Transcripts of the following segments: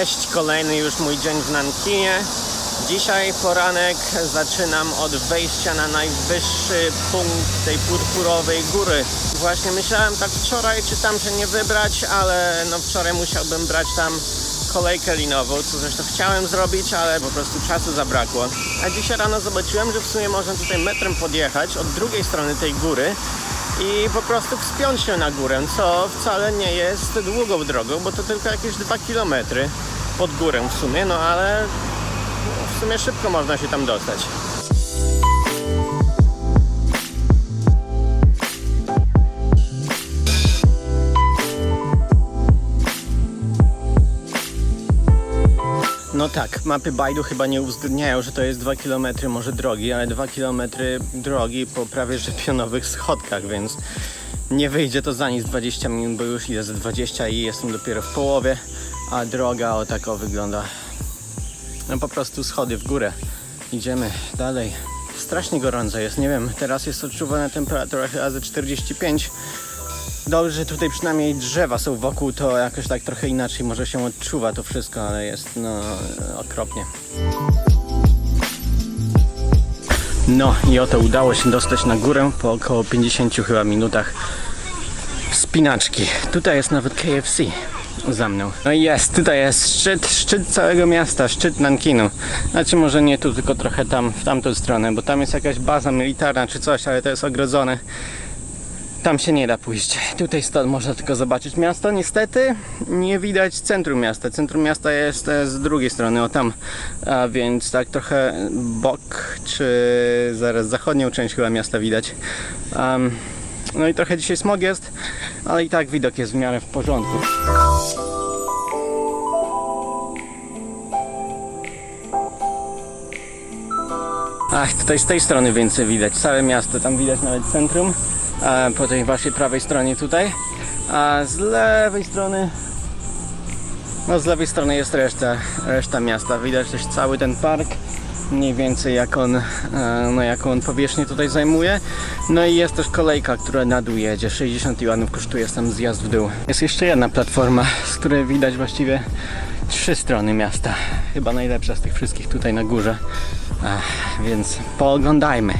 Cześć, kolejny już mój dzień w Nankinie. Dzisiaj poranek zaczynam od wejścia na najwyższy punkt tej purpurowej góry. Właśnie myślałem tak wczoraj, czy tam się nie wybrać, ale no wczoraj musiałbym brać tam kolejkę linową, co zresztą chciałem zrobić, ale po prostu czasu zabrakło. A dzisiaj rano zobaczyłem, że w sumie można tutaj metrem podjechać od drugiej strony tej góry i po prostu wspiąć się na górę, co wcale nie jest długą drogą, bo to tylko jakieś 2 km pod górę w sumie, no ale w sumie szybko można się tam dostać. No tak, mapy Baidu chyba nie uwzględniają, że to jest 2 km może drogi, ale 2 km drogi po prawie że pionowych schodkach, więc nie wyjdzie to za nic 20 minut, bo już idę za 20 i jestem dopiero w połowie, a droga o tako wygląda. No po prostu schody w górę. Idziemy dalej. Strasznie gorąco jest, nie wiem, teraz jest odczuwana temperatura chyba ze 45. Dobrze, że tutaj przynajmniej drzewa są wokół, to jakoś tak trochę inaczej może się odczuwa to wszystko, ale jest no okropnie. No i oto udało się dostać na górę po około 50 chyba minutach wspinaczki. Tutaj jest nawet KFC za mną. No i jest, tutaj jest szczyt, szczyt całego miasta, szczyt Nankinu. Znaczy może nie tu, tylko trochę tam, w tamtą stronę, bo tam jest jakaś baza militarna czy coś, ale to jest ogrodzone. Tam się nie da pójść. Tutaj stąd można tylko zobaczyć miasto. Niestety nie widać centrum miasta. Centrum miasta jest e, z drugiej strony, o tam. A więc tak trochę bok, czy zaraz zachodnią część chyba miasta widać. Am, no i trochę dzisiaj smog jest, ale i tak widok jest w miarę w porządku. Ach, tutaj z tej strony więcej widać. Całe miasto, tam widać nawet centrum. Po tej waszej prawej stronie tutaj. A z lewej strony. No z lewej strony jest reszta, reszta miasta. Widać też cały ten park. Mniej więcej jak on, e, no jaką on powierzchnię tutaj zajmuje. No i jest też kolejka, która na dół jedzie. 60 juanów kosztuje sam zjazd w dół. Jest jeszcze jedna platforma, z której widać właściwie trzy strony miasta. Chyba najlepsza z tych wszystkich tutaj na górze. Ach, więc pooglądajmy.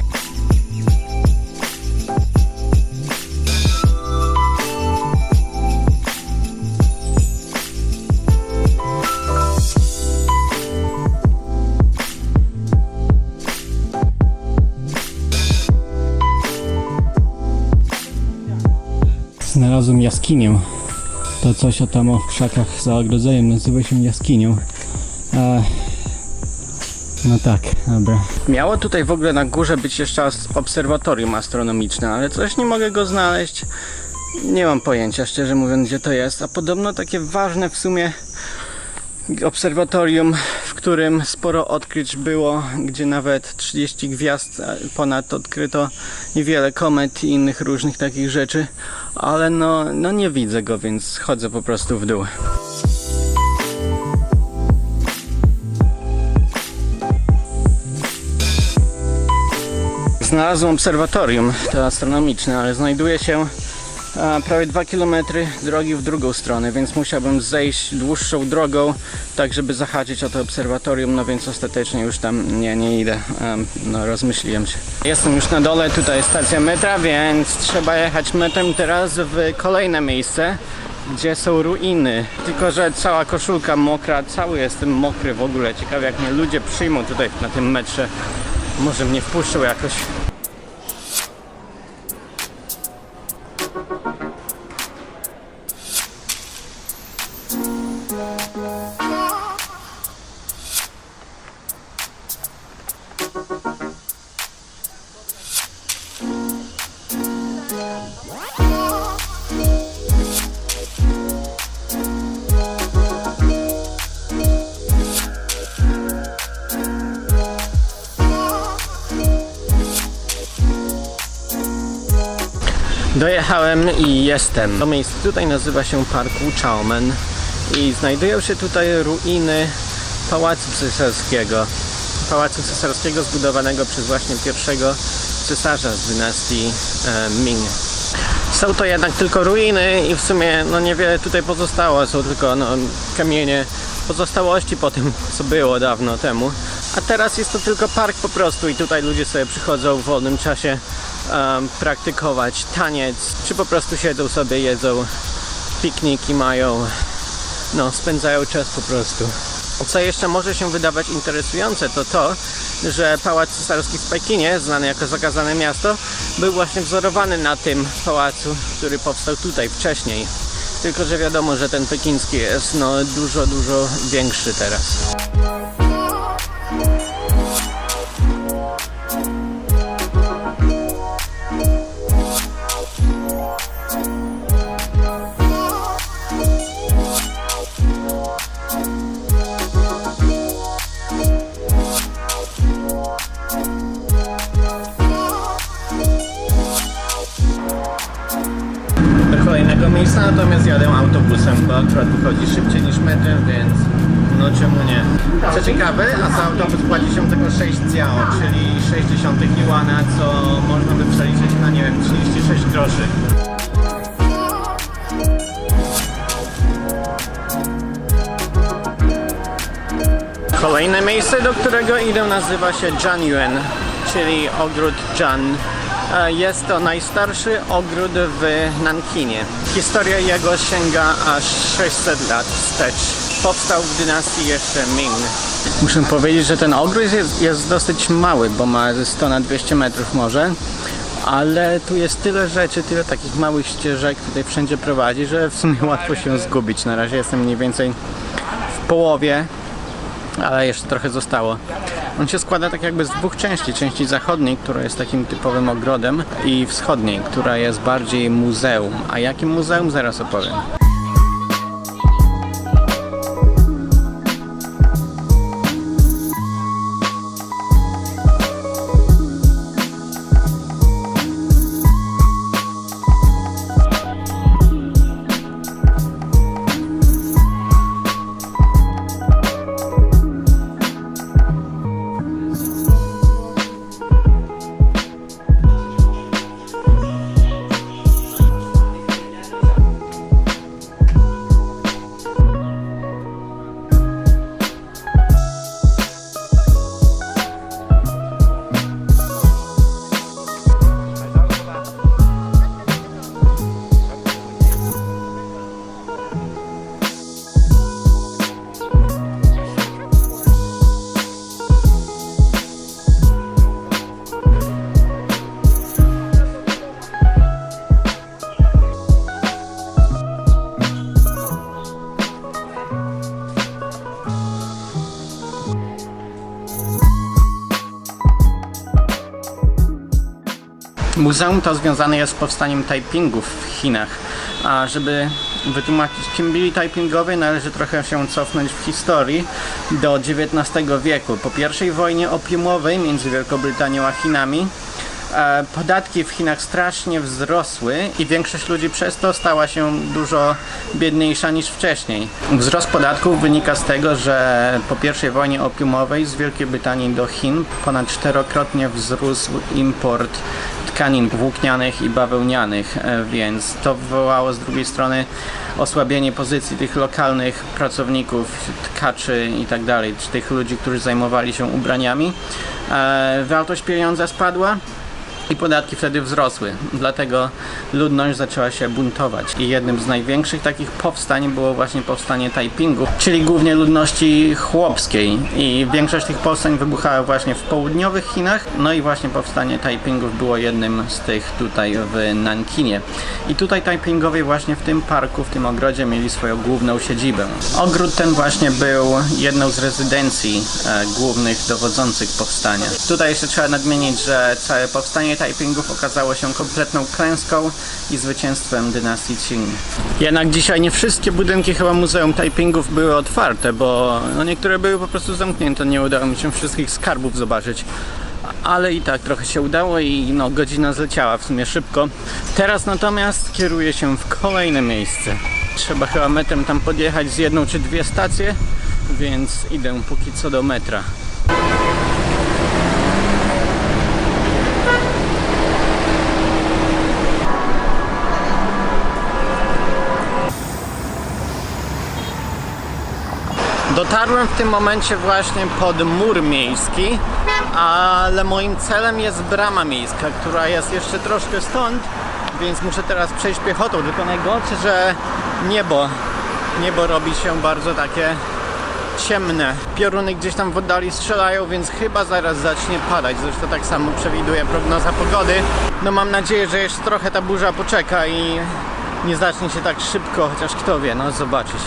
Znalazłem jaskinię. To coś o tam o krzakach za ogrodzeniem nazywa się jaskinią. E, no tak, dobra. Miało tutaj w ogóle na górze być jeszcze obserwatorium astronomiczne, ale coś nie mogę go znaleźć. Nie mam pojęcia, szczerze mówiąc, gdzie to jest. A podobno takie ważne w sumie obserwatorium, w którym sporo odkryć było, gdzie nawet 30 gwiazd ponad odkryto i wiele komet i innych różnych takich rzeczy, ale no, no nie widzę go, więc chodzę po prostu w dół. Znalazłem obserwatorium, to astronomiczne, ale znajduje się prawie 2 km drogi w drugą stronę, więc musiałbym zejść dłuższą drogą, tak żeby zahaczyć o to obserwatorium, no więc ostatecznie już tam nie, nie idę, no rozmyśliłem się. Jestem już na dole, tutaj jest stacja metra, więc trzeba jechać metrem teraz w kolejne miejsce, gdzie są ruiny. Tylko, że cała koszulka mokra, cały jestem mokry w ogóle. Ciekawe jak mnie ludzie przyjmą tutaj na tym metrze. Może mnie wpuszczą jakoś. Dojechałem i jestem. To miejsce tutaj nazywa się Park Chaomen i znajdują się tutaj ruiny Pałacu Cesarskiego. Pałacu Cesarskiego zbudowanego przez właśnie pierwszego cesarza z dynastii e, Ming. Są to jednak tylko ruiny i w sumie no niewiele tutaj pozostało, są tylko no, kamienie pozostałości po tym, co było dawno temu. A teraz jest to tylko park po prostu i tutaj ludzie sobie przychodzą w wolnym czasie em, praktykować taniec, czy po prostu siedzą sobie, jedzą pikniki mają, no spędzają czas po prostu. Co jeszcze może się wydawać interesujące, to to, że Pałac Cesarski w Pekinie, znany jako zakazane miasto, był właśnie wzorowany na tym pałacu, który powstał tutaj wcześniej. Tylko, że wiadomo, że ten pekiński jest no dużo, dużo większy teraz. Kolejne miejsce, do którego idę nazywa się Jianyuan, czyli ogród Jan. E, Jest to najstarszy ogród w Nankinie. Historia jego sięga aż 600 lat wstecz. Powstał w dynastii jeszcze Ming. Muszę powiedzieć, że ten ogród jest, jest dosyć mały, bo ma ze 100 na 200 metrów może. Ale tu jest tyle rzeczy, tyle takich małych ścieżek tutaj wszędzie prowadzi, że w sumie łatwo się zgubić. Na razie jestem mniej więcej w połowie ale jeszcze trochę zostało. On się składa tak jakby z dwóch części. Części zachodniej, która jest takim typowym ogrodem i wschodniej, która jest bardziej muzeum. A jakim muzeum? Zaraz opowiem. Muzeum to związane jest z powstaniem Taipingów w Chinach. A żeby wytłumaczyć, kim byli Taipingowie, należy trochę się cofnąć w historii do XIX wieku. Po pierwszej wojnie opiumowej między Wielkobrytanią a Chinami e, podatki w Chinach strasznie wzrosły i większość ludzi przez to stała się dużo biedniejsza niż wcześniej. Wzrost podatków wynika z tego, że po pierwszej wojnie opiumowej z Wielkiej Brytanii do Chin ponad czterokrotnie wzrósł import tkanin włóknianych i bawełnianych, e, więc to wywołało z drugiej strony osłabienie pozycji tych lokalnych pracowników, tkaczy i tak dalej, czy tych ludzi, którzy zajmowali się ubraniami. E, Wartość pieniądza spadła, i podatki wtedy wzrosły. Dlatego ludność zaczęła się buntować. I jednym z największych takich powstań było właśnie powstanie Taipingu, czyli głównie ludności chłopskiej. I większość tych powstań wybuchała właśnie w południowych Chinach. No i właśnie powstanie Taipingów było jednym z tych tutaj w Nankinie. I tutaj Taipingowie właśnie w tym parku, w tym ogrodzie mieli swoją główną siedzibę. Ogród ten właśnie był jedną z rezydencji e, głównych dowodzących powstania. Tutaj jeszcze trzeba nadmienić, że całe powstanie Taipingów okazało się kompletną klęską i zwycięstwem dynastii Qing. Jednak dzisiaj nie wszystkie budynki chyba Muzeum Taipingów były otwarte, bo no niektóre były po prostu zamknięte. Nie udało mi się wszystkich skarbów zobaczyć. Ale i tak trochę się udało i no, godzina zleciała w sumie szybko. Teraz natomiast kieruję się w kolejne miejsce. Trzeba chyba metrem tam podjechać z jedną czy dwie stacje, więc idę póki co do metra. Dotarłem w tym momencie właśnie pod mur miejski, ale moim celem jest brama miejska, która jest jeszcze troszkę stąd, więc muszę teraz przejść piechotą, tylko najgorsze, że niebo, niebo robi się bardzo takie ciemne. Pioruny gdzieś tam w oddali strzelają, więc chyba zaraz zacznie padać. Zresztą tak samo przewiduje prognoza pogody. No mam nadzieję, że jeszcze trochę ta burza poczeka i nie zacznie się tak szybko, chociaż kto wie, no zobaczyć.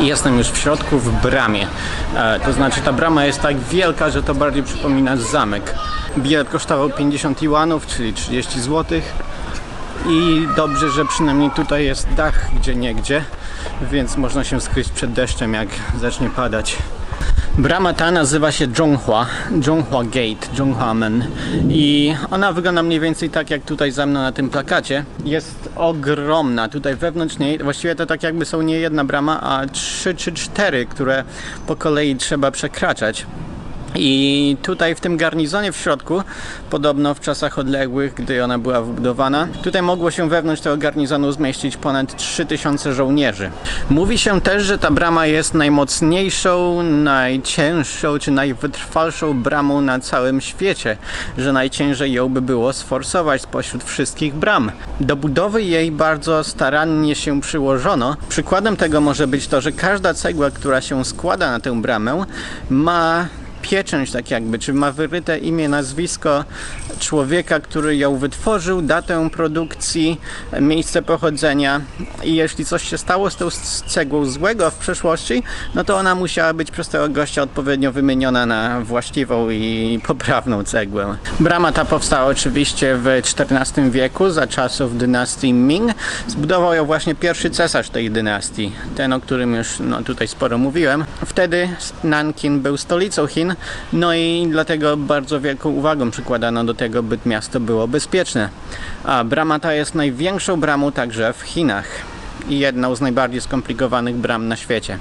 I Jestem już w środku w bramie. E, to znaczy ta brama jest tak wielka, że to bardziej przypomina zamek. Bilet kosztował 50 juanów, czyli 30 zł. I dobrze, że przynajmniej tutaj jest dach gdzie niegdzie, więc można się skryć przed deszczem jak zacznie padać. Brama ta nazywa się Zhonghua, Zhonghua Gate, Zhonghuamen i ona wygląda mniej więcej tak jak tutaj za mną na tym plakacie. Jest ogromna, tutaj wewnątrz niej, właściwie to tak jakby są nie jedna brama, a trzy czy cztery, które po kolei trzeba przekraczać. I tutaj w tym garnizonie w środku, podobno w czasach odległych, gdy ona była wybudowana, tutaj mogło się wewnątrz tego garnizonu zmieścić ponad 3000 żołnierzy. Mówi się też, że ta brama jest najmocniejszą, najcięższą czy najwytrwalszą bramą na całym świecie, że najciężej ją by było sforsować spośród wszystkich bram. Do budowy jej bardzo starannie się przyłożono. Przykładem tego może być to, że każda cegła, która się składa na tę bramę, ma pieczęć tak jakby, czy ma wyryte imię, nazwisko człowieka, który ją wytworzył, datę produkcji, miejsce pochodzenia i jeśli coś się stało z tą cegłą złego w przeszłości, no to ona musiała być przez tego gościa odpowiednio wymieniona na właściwą i poprawną cegłę. Brama ta powstała oczywiście w XIV wieku za czasów dynastii Ming. Zbudował ją właśnie pierwszy cesarz tej dynastii, ten o którym już no, tutaj sporo mówiłem. Wtedy Nankin był stolicą Chin, no i dlatego bardzo wielką uwagą przykładano do tego, by miasto było bezpieczne. A brama ta jest największą bramą także w Chinach i jedną z najbardziej skomplikowanych bram na świecie.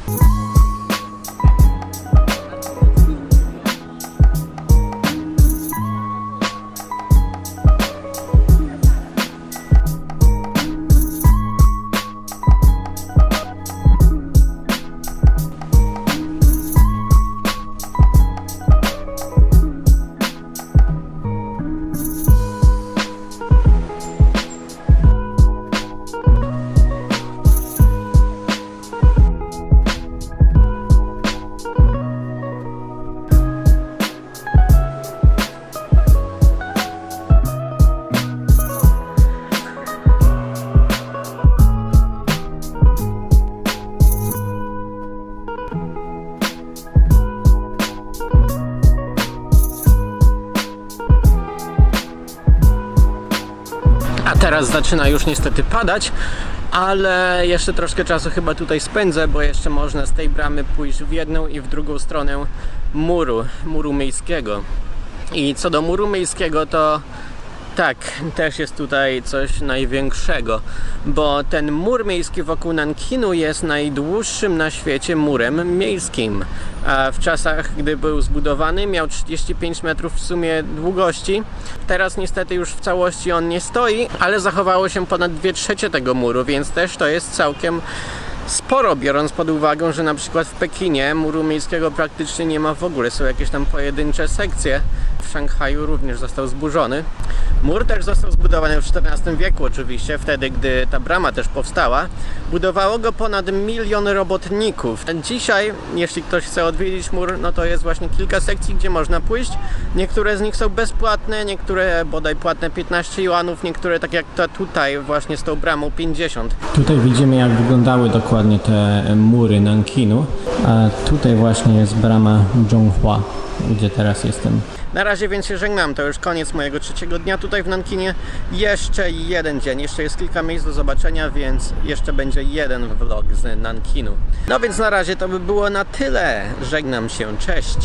Teraz zaczyna już niestety padać, ale jeszcze troszkę czasu chyba tutaj spędzę, bo jeszcze można z tej bramy pójść w jedną i w drugą stronę muru, muru miejskiego. I co do muru miejskiego, to tak, też jest tutaj coś największego, bo ten mur miejski wokół Nankinu jest najdłuższym na świecie murem miejskim. A w czasach, gdy był zbudowany, miał 35 metrów w sumie długości. Teraz niestety już w całości on nie stoi, ale zachowało się ponad 2 trzecie tego muru, więc też to jest całkiem sporo, biorąc pod uwagę, że na przykład w Pekinie muru miejskiego praktycznie nie ma w ogóle, są jakieś tam pojedyncze sekcje. W Szanghaju również został zburzony. Mur też został zbudowany w XIV wieku oczywiście, wtedy gdy ta brama też powstała. Budowało go ponad milion robotników. Dzisiaj, jeśli ktoś chce odwiedzić mur, no to jest właśnie kilka sekcji, gdzie można pójść. Niektóre z nich są bezpłatne, niektóre bodaj płatne 15 juanów, niektóre tak jak ta tutaj właśnie z tą bramą 50. Tutaj widzimy jak wyglądały dokładnie te mury Nankinu, a tutaj właśnie jest brama Zhonghua, gdzie teraz jestem. Na razie więc się żegnam, to już koniec mojego trzeciego dnia tutaj w Nankinie. Jeszcze jeden dzień, jeszcze jest kilka miejsc do zobaczenia, więc jeszcze będzie jeden vlog z Nankinu. No więc na razie to by było na tyle. Żegnam się, cześć!